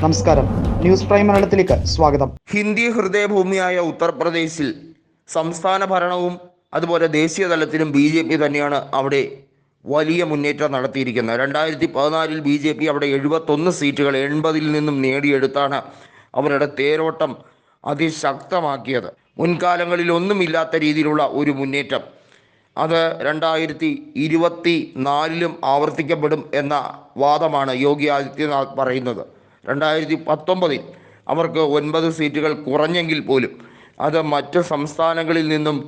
നമസ്കാരം. News prime മലയാളത്തിലേക്ക് സ്വാഗതം. ഹിന്ദി ഹൃദയഭൂമിയായ ഉത്തർപ്രദേശിൽ സംസ്ഥാന ഭരണവും അതുപോലെ ദേശീയ തലത്തിലും ബി ജെ പി തന്നെയാണ് അവിടെ വലിയ മുന്നേറ്റം നടത്തിയിരിക്കുന്നത്. രണ്ടായിരത്തി പതിനാലിൽ ബി ജെ പി അവിടെ എഴുപത്തൊന്ന് സീറ്റുകൾ എൺപതിൽ നിന്നും നേടിയെടുത്താണ് അവരുടെ തേരോട്ടം അതിശക്തമാക്കിയത്. മുൻകാലങ്ങളിൽ ഒന്നുമില്ലാത്ത രീതിയിലുള്ള ഒരു മുന്നേറ്റം. അത് രണ്ടായിരത്തി ഇരുപത്തി നാലിലും ആവർത്തിക്കപ്പെടും എന്ന വാദമാണ് യോഗി ആദിത്യനാഥ് പറയുന്നത്. രണ്ടായിരത്തി പത്തൊമ്പതിൽ അവർക്ക് ഒൻപത് സീറ്റുകൾ കുറഞ്ഞെങ്കിൽ പോലും അത് മറ്റ് സംസ്ഥാനങ്ങളിൽ നിന്നും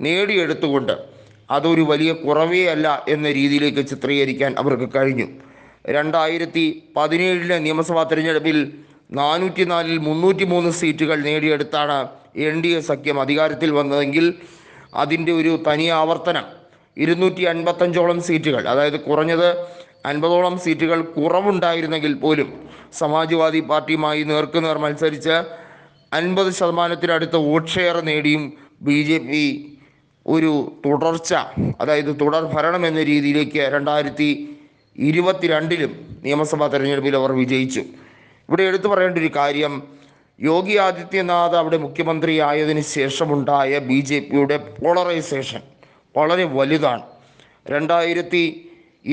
നേടിയെടുത്തുകൊണ്ട് അതൊരു വലിയ കുറവേ അല്ല എന്ന രീതിയിലേക്ക് ചിത്രീകരിക്കാൻ അവർക്ക് കഴിഞ്ഞു. രണ്ടായിരത്തി പതിനേഴിലെ നിയമസഭാ തിരഞ്ഞെടുപ്പിൽ നാനൂറ്റി നാലിൽ മുന്നൂറ്റി മൂന്ന് സീറ്റുകൾ നേടിയെടുത്താണ് എൻ ഡി എ സഖ്യം അധികാരത്തിൽ വന്നതെങ്കിൽ അതിന്റെ ഒരു തനി ആവർത്തനം ഇരുന്നൂറ്റി അൻപത്തഞ്ചോളം സീറ്റുകൾ അതായത് കുറഞ്ഞത് അൻപതോളം സീറ്റുകൾ കുറവുണ്ടായിരുന്നെങ്കിൽ പോലും സമാജ്വാദി പാർട്ടിയുമായി നേർക്കുനേർ മത്സരിച്ച് അൻപത് ശതമാനത്തിനടുത്ത് വോട്ട് ഷെയർ നേടിയും ബി ജെ പി ഒരു തുടർച്ച അതായത് തുടർ ഭരണം എന്ന രീതിയിലേക്ക് രണ്ടായിരത്തി ഇരുപത്തിരണ്ടിലും നിയമസഭാ തെരഞ്ഞെടുപ്പിൽ അവർ വിജയിച്ചു. ഇവിടെ എടുത്തു പറയേണ്ട ഒരു കാര്യം യോഗി ആദിത്യനാഥ് അവിടെ മുഖ്യമന്ത്രി ആയതിനു ശേഷമുണ്ടായ ബി ജെ പിയുടെ പോളറൈസേഷൻ വളരെ വലുതാണ്. രണ്ടായിരത്തി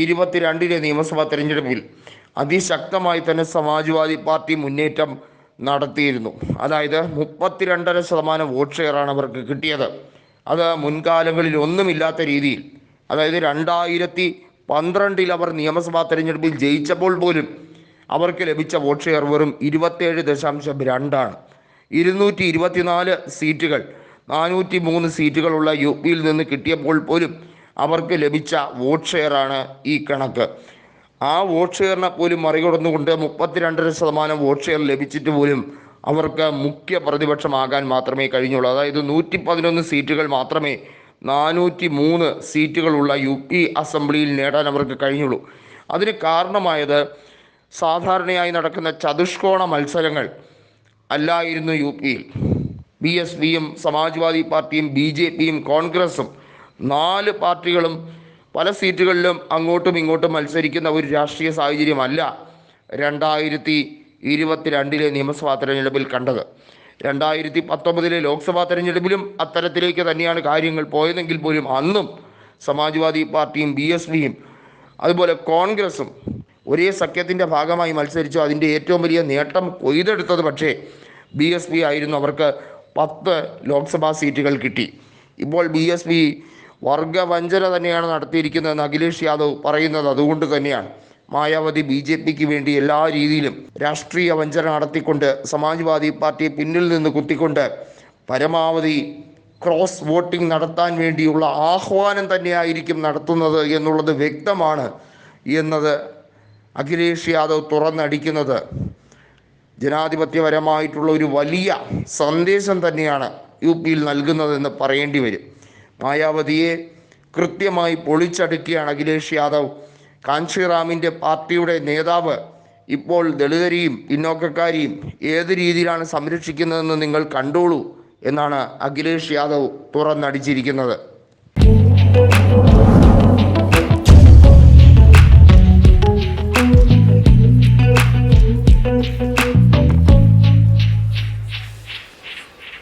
ഇരുപത്തിരണ്ടിലെ നിയമസഭാ തെരഞ്ഞെടുപ്പിൽ അതിശക്തമായി തന്നെ സമാജ്വാദി പാർട്ടി മുന്നേറ്റം നടത്തിയിരുന്നു. അതായത് മുപ്പത്തിരണ്ടര ശതമാനം വോട്ട് ഷെയറാണ് അവർക്ക് കിട്ടിയത്. അത് മുൻകാലങ്ങളിൽ ഒന്നുമില്ലാത്ത രീതിയിൽ അതായത് രണ്ടായിരത്തി പന്ത്രണ്ടിൽ അവർ നിയമസഭാ തെരഞ്ഞെടുപ്പിൽ ജയിച്ചപ്പോൾ പോലും അവർക്ക് ലഭിച്ച വോട്ട് ഷെയർ വെറും ഇരുപത്തേഴ് ദശാംശം രണ്ടാണ്. ഇരുന്നൂറ്റി ഇരുപത്തിനാല് സീറ്റുകൾ നാനൂറ്റി മൂന്ന് സീറ്റുകളുള്ള യു പിയിൽ നിന്ന് കിട്ടിയപ്പോൾ പോലും അവർക്ക് ലഭിച്ച വോട്ട് ഷെയറാണ് ഈ കണക്ക്. ആ വോട്ട് ഷെയറിനെ പോലും മറികടന്നുകൊണ്ട് മുപ്പത്തിരണ്ടര ശതമാനം വോട്ട് ഷെയർ ലഭിച്ചിട്ട് പോലും അവർക്ക് മുഖ്യ പ്രതിപക്ഷമാകാൻ മാത്രമേ കഴിഞ്ഞുള്ളൂ. അതായത് നൂറ്റി പതിനൊന്ന് സീറ്റുകൾ മാത്രമേ നാനൂറ്റി മൂന്ന് സീറ്റുകളുള്ള യു പി അസംബ്ലിയിൽ നേടാൻ അവർക്ക് കഴിഞ്ഞുള്ളൂ. അതിന് കാരണമായത് സാധാരണയായി നടക്കുന്ന ചതുഷ്കോണ മത്സരങ്ങൾ അല്ലായിരുന്നു യു പിയിൽ. ബി എസ് പിയും സമാജ്വാദി പാർട്ടിയും ബി ജെ പിയും കോൺഗ്രസും നാല് പാർട്ടികളും പല സീറ്റുകളിലും അങ്ങോട്ടും ഇങ്ങോട്ടും മത്സരിക്കുന്ന ഒരു രാഷ്ട്രീയ സാഹചര്യമല്ല രണ്ടായിരത്തി ഇരുപത്തിരണ്ടിലെ നിയമസഭാ തെരഞ്ഞെടുപ്പിൽ കണ്ടത്. രണ്ടായിരത്തി പത്തൊമ്പതിലെ ലോക്സഭാ തെരഞ്ഞെടുപ്പിലും അത്തരത്തിലേക്ക് തന്നെയാണ് കാര്യങ്ങൾ പോയതെങ്കിൽ പോലും അന്നും സമാജ്വാദി പാർട്ടിയും ബി എസ് പിയും അതുപോലെ കോൺഗ്രസും ഒരേ സഖ്യത്തിന്റെ ഭാഗമായി മത്സരിച്ചു. അതിന്റെ ഏറ്റവും വലിയ നേട്ടം കൊയ്തെടുത്തത് പക്ഷേ ബി എസ് പി ആയിരുന്നു. അവർക്ക് പത്ത് ലോക്സഭാ സീറ്റുകൾ കിട്ടി. ഇപ്പോൾ ബി എസ് പി വർഗവഞ്ചന തന്നെയാണ് നടത്തിയിരിക്കുന്നതെന്ന് അഖിലേഷ് യാദവ് പറയുന്നത് അതുകൊണ്ട് തന്നെയാണ്. മായാവതി ബി ജെ പിക്ക് വേണ്ടി എല്ലാ രീതിയിലും രാഷ്ട്രീയ വഞ്ചന നടത്തിക്കൊണ്ട് സമാജ്വാദി പാർട്ടിയെ പിന്നിൽ നിന്ന് കുത്തിക്കൊണ്ട് പരമാവധി ക്രോസ് വോട്ടിംഗ് നടത്താൻ വേണ്ടിയുള്ള ആഹ്വാനം തന്നെയായിരിക്കും നടത്തുന്നത് എന്നുള്ളത് വ്യക്തമാണ് എന്നത് അഖിലേഷ് യാദവ് തുറന്നടിക്കുന്നത്. ജനാധിപത്യപരമായിട്ടുള്ള ഒരു വലിയ സന്ദേശം തന്നെയാണ് യു പിയിൽ നൽകുന്നതെന്ന് പറയേണ്ടി വരും. മായാവതിയെ കൃത്യമായി പൊളിച്ചടുക്കിയാണ് അഖിലേഷ് യാദവ്. കാഞ്ചിറാമിന്റെ പാർട്ടിയുടെ നേതാവ് ഇപ്പോൾ ദളിതരെയും പിന്നോക്കക്കാരെയും ഏത് രീതിയിലാണ് സംരക്ഷിക്കുന്നതെന്ന് നിങ്ങൾ കണ്ടോളൂ എന്നാണ് അഖിലേഷ് യാദവ് തുറന്നടിച്ചിരിക്കുന്നത്.